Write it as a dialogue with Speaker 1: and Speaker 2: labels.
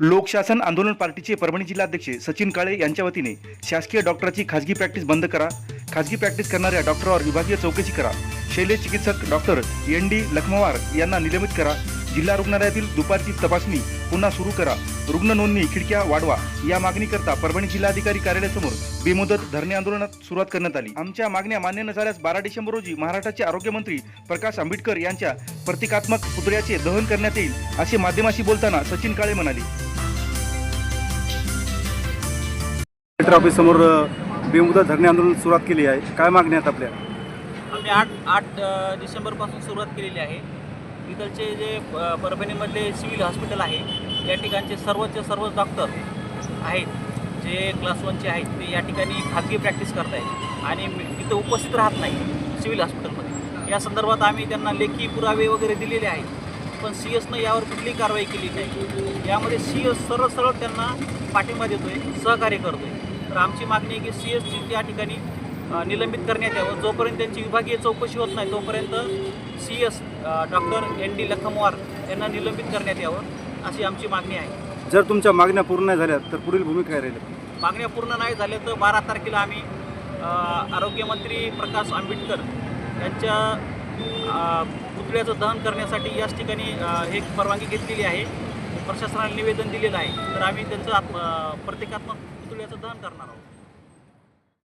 Speaker 1: लोकशासन आंदोलन पार्टीचे परभणी जिल्हाध्यक्ष सचिन काळे यांच्या वतीने शासकीय डॉक्टरची खाजगी प्रॅक्टिस बंद करा. खाजगी प्रॅक्टिस करणाऱ्या डॉक्टरवर विभागीय चौकशी करा. शैल्य चिकित्सक डॉक्टर एन डी लखमवार यांना निलंबित करा. जिल्हा रुग्णालयातील दुपारची तपासणी पुन्हा सुरू करा. रुग्ण नोंदणी खिडक्या वाढवा. या मागणीकरता परभणी जिल्हाधिकारी कार्यालयासमोर बेमुदत धरणे आंदोलनात सुरुवात करण्यात आली. आमच्या मागण्या मान्य न झाल्यास बारा डिसेंबर रोजी महाराष्ट्राचे आरोग्यमंत्री प्रकाश आंबेडकर यांच्या प्रतिकात्मक पुतळ्याचे दहन करण्यात येईल असे माध्यमाशी बोलताना सचिन काळे म्हणाले.
Speaker 2: कलेक्टर ऑफिससमोर बेमुदत धरणे आंदोलन सुरुवात केली आहे. काय मागणी आहेत आपल्या?
Speaker 3: आम्ही आठ आठ डिसेंबरपासून सुरुवात केलेली आहे. इथलचे जे परभणीमधले सिव्हिल हॉस्पिटल आहे या ठिकाणचे सर्वच सर्व डॉक्टर आहेत जे क्लास वनचे आहेत ते या ठिकाणी खाजगी प्रॅक्टिस करत आहेत आणि तिथं उपस्थित राहत नाही सिव्हिल हॉस्पिटलमध्ये. या संदर्भात आम्ही त्यांना लेखी पुरावे वगैरे दिलेले आहेत पण सी एसनं यावर कुठलीही कारवाई केली नाही. यामध्ये सी एस सरळ सरळ त्यांना पाठिंबा देतो आहे सहकार्य करतो आहे तर आमची मागणी आहे की सी एसची त्या ठिकाणी निलंबित करण्यात यावं. जोपर्यंत त्यांची विभागीय चौकशी होत नाही तोपर्यंत C S doctor N D Lakhamwar यांना निलंबित करण्यात यावं अशी आमची मागणी आहे.
Speaker 2: जर तुमच्या मागण्या पूर्ण नाही झाल्या तर पुढील भूमिका काय राहील?
Speaker 3: मागण्या पूर्ण नाही झाल्या तर बारा तारखेला आम्ही आरोग्यमंत्री प्रकाश आंबेडकर यांच्या पुतळ्याचं दहन करण्यासाठी याच ठिकाणी हे परवानगी घेतलेली आहे. प्रशासनाला निवेदन दिलेलं आहे. तर आम्ही त्यांचं आत्म- प्रतिकात्मक पुतळ्याचं दहन करणार आहोत.